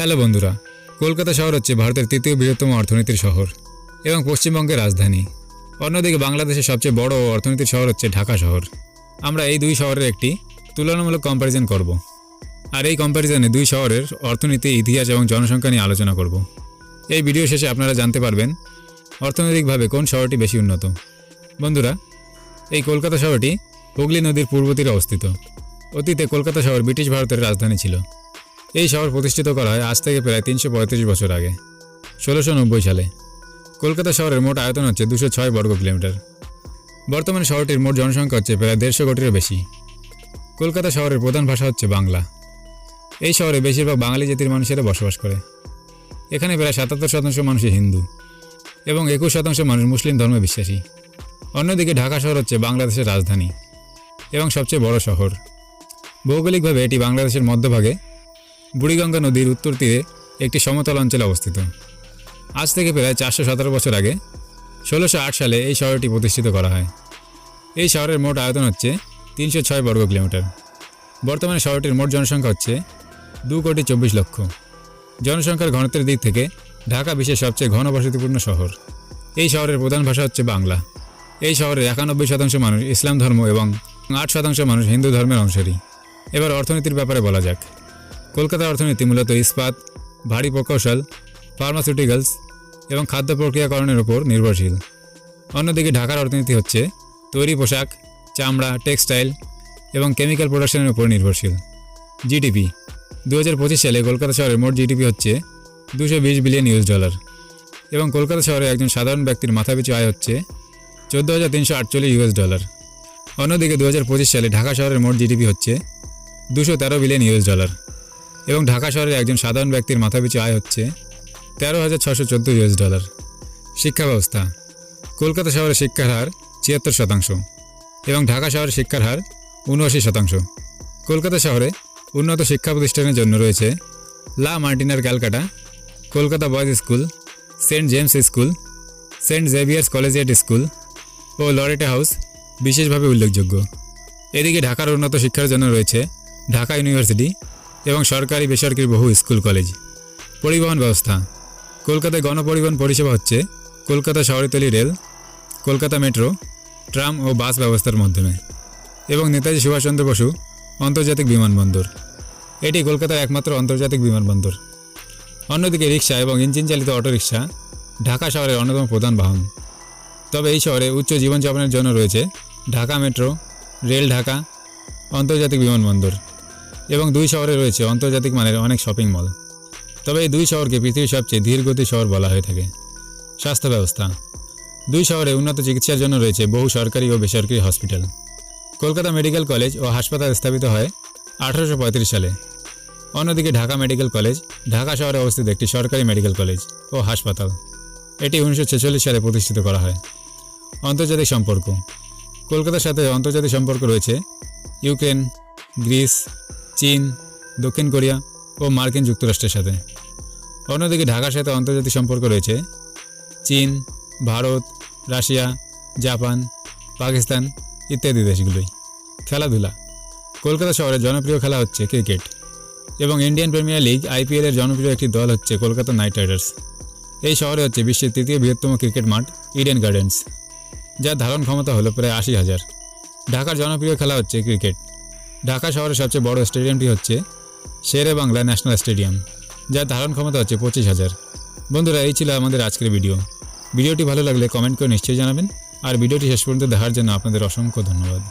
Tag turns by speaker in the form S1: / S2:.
S1: Hello বন্ধুরা, কলকাতা শহর হচ্ছে ভারতের তৃতীয় বৃহত্তম অর্থনীতির শহর এবং পশ্চিমবঙ্গের রাজধানী। অন্যদিকে বাংলাদেশের সবচেয়ে বড় অর্থনীতির শহর হচ্ছে ঢাকা শহর। আমরা এই দুই শহরের একটি তুলনামূলক কম্প্যারিজন করব। আর এই কম্প্যারিজনে দুই শহরের অর্থনীতি, ইতিহাস এবং জনসংখ্যা নিয়ে আলোচনা করব। এই ভিডিও শেষে আপনারা জানতে পারবেন অর্থনৈতিকভাবে কোন শহরটি বেশি উন্নত। বন্ধুরা, এই কলকাতা শহরটি হুগলি নদীর পূর্ব তীরে অবস্থিত। অতীতে কলকাতা শহর ব্রিটিশ ভারতের রাজধানী ছিল। এই শহর প্রতিষ্ঠিত করা হয় আজ থেকে প্রায় তিনশো পঁয়ত্রিশ বছর আগে। ষোলোশো সালে। কলকাতা শহরের মোট আয়তন হচ্ছে দুশো ছয় বর্গ কিলোমিটার। বর্তমানে শহরটির মোট জনসংখ্যা হচ্ছে প্রায় দেড়শো কোটিরও বেশি। কলকাতা শহরের প্রধান ভাষা হচ্ছে বাংলা। এই শহরে বেশিরভাগ বাঙালি জাতির মানুষেরা বসবাস করে। এখানে প্রায় সাতাত্তর শতাংশ মানুষই হিন্দু এবং একুশ শতাংশ মানুষ মুসলিম ধর্মে বিশ্বাসী। অন্যদিকে ঢাকা শহর হচ্ছে বাংলাদেশের রাজধানী এবং সবচেয়ে বড় শহর। ভৌগোলিকভাবে এটি বাংলাদেশের মধ্যভাগে বুড়িগঙ্গা নদীর উত্তর তীরে একটি সমতল অঞ্চলে অবস্থিত। আজ থেকে প্রায় চারশো সতেরো বছর আগে ষোলোশো আট সালে এই শহরটি প্রতিষ্ঠিত করা হয়। এই শহরের মোট আয়তন হচ্ছে তিনশো ছয় বর্গ কিলোমিটার। বর্তমানে শহরটির মোট জনসংখ্যা হচ্ছে দু কোটি চব্বিশ লক্ষ। জনসংখ্যার ঘনত্বের দিক থেকে ঢাকা বিশ্বের সবচেয়ে ঘনবসতিপূর্ণ শহর। এই শহরের প্রধান ভাষা হচ্ছে বাংলা। এই শহরের একানব্বই শতাংশ মানুষ ইসলাম ধর্ম এবং আট শতাংশ মানুষ হিন্দু ধর্মের অংশী এবার অর্থনীতির ব্যাপারে বলা যাক। কলকাতার অর্থনীতি মূলত ইস্পাত, ভারী প্রকৌশল ফার্মাসিউটিক্যালস এবং খাদ্য প্রক্রিয়াকরণের উপর নির্ভরশীল। অন্যদিকে ঢাকার অর্থনীতি হচ্ছে তৈরি পোশাক, চামড়া টেক্সটাইল এবং কেমিক্যাল প্রোডাকশনের উপর নির্ভরশীল। জিডিপি দু হাজার পঁচিশ সালে কলকাতা শহরের মোট জিডিপি হচ্ছে দুশো বিলিয়ন ইউএস ডলার এবং কলকাতা শহরে একজন সাধারণ ব্যক্তির মাথাপিছু আয় হচ্ছে চোদ্দ হাজার তিনশো আটচল্লিশ ইউএস ডলার। অন্যদিকে দু হাজার পঁচিশ সালে ঢাকা শহরের মোট জিডিপি হচ্ছে দুশো তেরো বিলিয়ন ইউএস ডলার। এবং ঢাকা শহরের একজন সাধারণ ব্যক্তির মাথাপিছু আয় হচ্ছে তেরো হাজার ছশো চোদ্দ ইউএস ডলার শিক্ষা ব্যবস্থা। কলকাতা শহরের শিক্ষার হার ছিয়াত্তর শতাংশ এবং ঢাকা শহরের শিক্ষার হার উনআশি শতাংশ। কলকাতা শহরে উন্নত শিক্ষা প্রতিষ্ঠানের জন্য রয়েছে La Martiniere Calcutta, Kolkata Boys School, Saint James School, Saint Xavier's Collegiate School ও লরেটা হাউস বিশেষভাবে উল্লেখযোগ্য। এদিকে ঢাকার উন্নত শিক্ষার জন্য রয়েছে ঢাকা ইউনিভার্সিটি এবং সরকারি বেসরকারি বহু স্কুল কলেজ। পরিবহন ব্যবস্থা। কলকাতায় গণপরিবহন পরিষেবা হচ্ছে কলকাতা শহরতলি রেল, কলকাতা মেট্রো, ট্রাম ও বাস ব্যবস্থার মাধ্যমে। এবং নেতাজি সুভাষচন্দ্র বসু আন্তর্জাতিক বিমানবন্দর। এটি কলকাতার একমাত্র আন্তর্জাতিক বিমানবন্দর। অন্যদিকে রিক্সা এবং ইঞ্জিন চালিত অটোরিকশা ঢাকা শহরের অন্যতম প্রধান বাহন। তবে এই শহরে উচ্চ জীবনযাপনের জন্য রয়েছে ঢাকা মেট্রো, রেল ঢাকা, আন্তর্জাতিক বিমানবন্দর। এবং দুই শহরে রয়েছে আন্তর্জাতিক মানের অনেক শপিং মল তবে এই দুই শহরকে পৃথিবীর সবচেয়ে ধীরগতি শহর বলা হয়ে থাকে। স্বাস্থ্য ব্যবস্থা। দুই শহরে উন্নত চিকিৎসার জন্য রয়েছে বহু সরকারি ও বেসরকারি হসপিটাল কলকাতা মেডিকেল কলেজ ও হাসপাতাল স্থাপিত হয় আঠারোশো পঁয়ত্রিশ সালে। অন্যদিকে ঢাকা মেডিকেল কলেজ, ঢাকা শহরে অবস্থিত একটি সরকারি মেডিকেল কলেজ ও হাসপাতাল। এটি উনিশশো ছেচল্লিশ সালে প্রতিষ্ঠিত করা হয়। আন্তর্জাতিক সম্পর্ক। কলকাতার সাথে আন্তর্জাতিক সম্পর্ক রয়েছে ইউক্রেন, গ্রিস চীন, দক্ষিণ কোরিয়া ও মার্কিন যুক্তরাষ্ট্রের সাথে। অন্যদিকে ঢাকার সাথে আন্তর্জাতিক সম্পর্ক রয়েছে চীন, ভারত, রাশিয়া, জাপান, পাকিস্তান ইত্যাদি দেশগুলোই। খেলাধুলা। কলকাতা শহরের জনপ্রিয় খেলা হচ্ছে ক্রিকেট এবং ইন্ডিয়ান প্রিমিয়ার লিগ আইপিএলের জনপ্রিয় একটি দল হচ্ছে কলকাতা নাইট রাইডার্স। এই শহরে হচ্ছে বিশ্বের তৃতীয় বৃহত্তম ক্রিকেট মাঠ ইডেন গার্ডেন্স যার ধারণ ক্ষমতা হলো প্রায় আশি হাজার। ঢাকার জনপ্রিয় খেলা হচ্ছে ক্রিকেট। ঢাকা শহরের সবচেয়ে বড় স্টেডিয়ামটি হচ্ছে শেরে বাংলা ন্যাশনাল স্টেডিয়াম, যার ধারণ ক্ষমতা হচ্ছে পঁচিশ হাজার। বন্ধুরা, এই ছিল আমাদের আজকের ভিডিও। ভিডিওটি ভালো লাগলে কমেন্ট করে নিশ্চয়ই জানাবেন। আর ভিডিওটি শেষ পর্যন্ত দেখার জন্য আপনাদের অসংখ্য ধন্যবাদ।